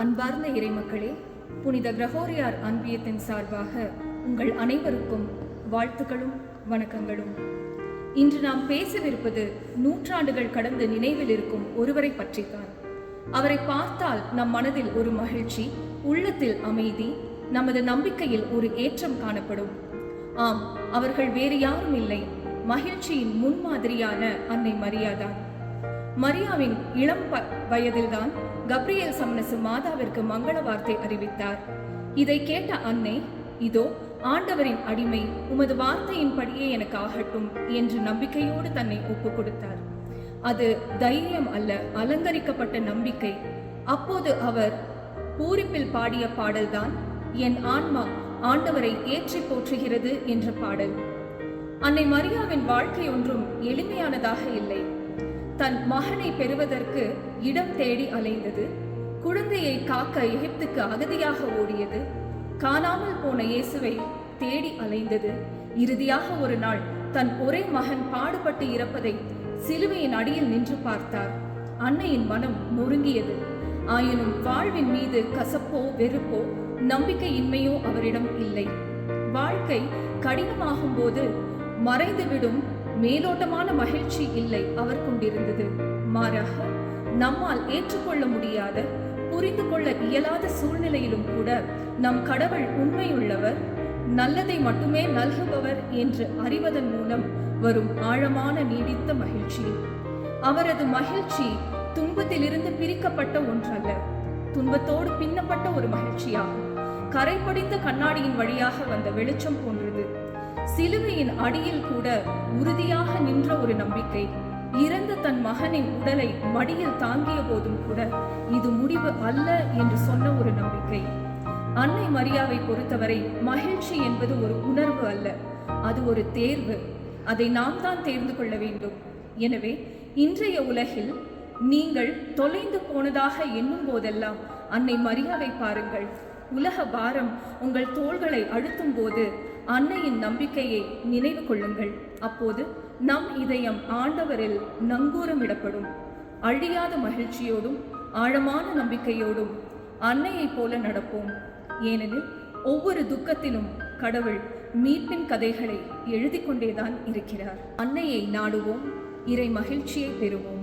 அன்பார்ந்த இறைமக்களே புனித கிரகோரியார் அன்பியத்தின் சார்பாக உங்கள் அனைவருக்கும் வாழ்த்துக்களும் வணக்கங்களும். இன்று நாம் பேசவிருப்பது நூற்றாண்டுகள் கடந்து நினைவில் இருக்கும் ஒருவரை பற்றித்தான். அவரை பார்த்தால் நம் மனதில் ஒரு மகிழ்ச்சி உள்ளத்தில் அமைதி நமது நம்பிக்கையில் ஒரு ஏற்றம் காணப்படும். ஆம் அவர்கள் வேறு யாரும் இல்லை மகிழ்ச்சியின் முன்மாதிரியான அன்னை மரியாதான். மரியாவின் இளம் வயதில்தான் கப்ரியல் சமனசு மாதாவிற்கு மங்கள வார்த்தை அறிவித்தார். இதை கேட்ட அன்னை இதோ ஆண்டவரின் அடிமை உமது வார்த்தையின்படியே எனக்கு ஆகட்டும் என்று நம்பிக்கையோடு தன்னை ஒப்புக் கொடுத்தார். அது தைரியம் அல்ல அலங்கரிக்கப்பட்ட நம்பிக்கை. அப்போது அவர் பூரிப்பில் பாடிய பாடல்தான் என் ஆன்மா ஆண்டவரை ஏற்றி போற்றுகிறது என்ற பாடல். அன்னை மரியாவின் வாழ்க்கை ஒன்றும் எளிமையானதாக இல்லை. தன் மகனை பெறுவதற்கு இடம் தேடி அலைந்தது. குழந்தையை காக்க எகிப்துக்கு அகதியாக ஓடியது. காணாமல் போன இயேசுவை தேடி அலைந்தது. இறுதியாக ஒரு நாள் தன் ஒரே மகன் பாடுபட்டு இறப்பதை சிலுவையின் அடியில் நின்று பார்த்தார். அன்னையின் மனம் நொறுங்கியது. ஆயினும் வாழ்வின் மீது கசப்போ வெறுப்போ நம்பிக்கையின்மையோ அவரிடம் இல்லை. வாழ்க்கை கடினமாகும் போது மறைந்துவிடும் மேலோட்டமான மகிழ்ச்சி இல்லை அவர் கொண்டிருந்தது. மாறாக நம்மால் ஏற்றுக்கொள்ள முடியாத புரிந்து கொள்ள இயலாத சூழ்நிலையிலும் கூட நம் கடவுள் உண்மையுள்ளவர் நல்லதை மட்டுமே நல்குபவர் என்று அறிவதன் மூலம் வரும் ஆழமான நீடித்த மகிழ்ச்சி. அவரது மகிழ்ச்சி துன்பத்திலிருந்து பிரிக்கப்பட்ட ஒன்றல்ல துன்பத்தோடு பின்னப்பட்ட ஒரு மகிழ்ச்சியாகும். கரை படிந்த கண்ணாடியின் வழியாக வந்த வெளிச்சம் போன்று சிலுவையின் அடியில் கூட உறுதியாக நின்ற ஒரு நம்பிக்கை. இறந்த தன் மகனின் உடலை மடியில் தாங்கிய போதும் கூட இது முடிவு அல்ல என்று சொன்ன ஒரு நம்பிக்கை. அன்னை மரியாவை பொறுத்தவரை மகிழ்ச்சி என்பது ஒரு உணர்வு அல்ல. அது ஒரு தேர்வு. அதை நாம் தான் தேர்ந்து கொள்ள வேண்டும். எனவே இன்றைய உலகில் நீங்கள் தொலைந்து போனதாக எண்ணும் போதெல்லாம் அன்னை மரியாவை பாருங்கள். உலக பாரம் உங்கள் தோள்களை அழுத்தும் போது அன்னையின் நம்பிக்கையை நினைவு கொள்ளுங்கள். அப்போது நம் இதயம் ஆண்டவரில் நங்கூரமிடப்படும். அழியாத மகிழ்ச்சியோடும் ஆழமான நம்பிக்கையோடும் அன்னையைப் போல நடப்போம். ஏனெனில் ஒவ்வொரு துக்கத்திலும் கடவுள் மீட்பின் கதைகளை எழுதி கொண்டேதான் இருக்கிறார். அன்னையை நாடுவோம் இறை மகிழ்ச்சியை பெறுவோம்.